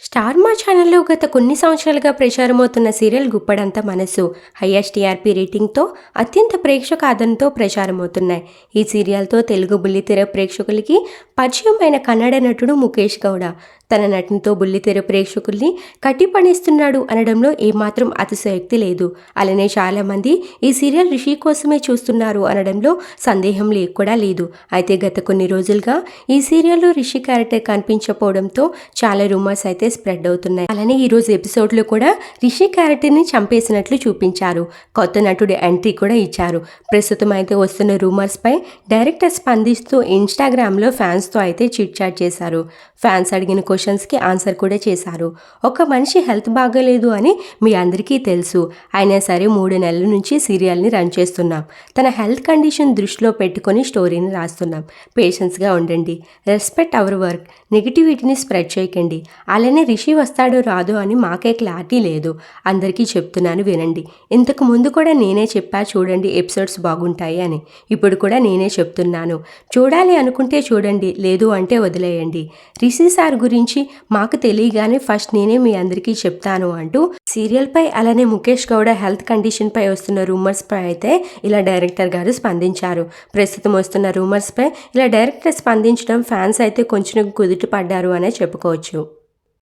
Star మా ఛానల్లో గత కొన్ని సంవత్సరాలుగా ప్రచారమవుతున్న సీరియల్ గుప్పడంత మనసు. హయ్యెస్ట్ టీఆర్పీ రేటింగ్తో అత్యంత ప్రేక్షక ఆదరణతో ప్రచారమవుతున్నాయి. ఈ సీరియల్తో తెలుగు బుల్లితెర ప్రేక్షకులకి పరిచయమైన కన్నడ నటుడు ముఖేష్ గౌడ. తన నటనతో బుల్లితెర ప్రేక్షకుల్ని కట్టిపడేస్తున్నాడు అనడంలో ఏమాత్రం అతిశయోక్తి లేదు. అలానే చాలామంది ఈ సీరియల్ రిషి కోసమే చూస్తున్నారు అనడంలో సందేహం లే కూడా లేదు. అయితే గత కొన్ని రోజులుగా ఈ సీరియల్లో రిషి క్యారెక్టర్ కనిపించకపోవడంతో చాలా రూమర్స్ అయితే స్ప్రెడ్ అవుతున్నాయి. అలానే ఈ రోజు ఎపిసోడ్లో కూడా రిషి క్యారెక్టర్ని చంపేసినట్లు చూపించారు. కొత్త నటుడి ఎంట్రీ కూడా ఇచ్చారు. ప్రస్తుతం అయితే వస్తున్న రూమర్స్ పై డైరెక్టర్ స్పందిస్తూ ఇన్స్టాగ్రామ్లో ఫ్యాన్స్తో అయితే చిట్ చాట్ చేశారు. ఫ్యాన్స్ అడిగిన క్వశ్చన్స్కి ఆన్సర్ కూడా చేశారు. ఒక మనిషి హెల్త్ బాగోలేదు అని మీ అందరికీ తెలుసు. అయినా సరే మూడు నెలల నుంచి సీరియల్ని రన్ చేస్తున్నాం. తన హెల్త్ కండిషన్ దృష్టిలో పెట్టుకొని స్టోరీని రాస్తున్నాం. పేషెన్స్గా ఉండండి. Respect our work. నెగిటివిటీని స్ప్రెడ్ చేయకండి. అలానే రిషి వస్తాడో రాదో అని మాకే క్లారిటీ లేదు. అందరికీ చెప్తున్నాను వినండి. ఇంతకు ముందు కూడా నేనే చెప్పా చూడండి ఎపిసోడ్స్ బాగుంటాయి అని. ఇప్పుడు కూడా నేనే చెప్తున్నాను. చూడాలి అనుకుంటే చూడండి. లేదు అంటే వదిలేయండి. రిషి సార్ గురించి గురించి మాకు తెలియగానే ఫస్ట్ నేనే మీ అందరికీ చెప్తాను అంటూ సీరియల్పై అలానే ముఖేష్ గౌడ హెల్త్ కండిషన్పై వస్తున్న రూమర్స్పై అయితే ఇలా డైరెక్టర్ గారు స్పందించారు. ప్రస్తుతం వస్తున్న రూమర్స్పై ఇలా డైరెక్టర్ స్పందించడం ఫ్యాన్స్ అయితే కొంచెం కుదుట పడ్డారు అనే చెప్పుకోవచ్చు.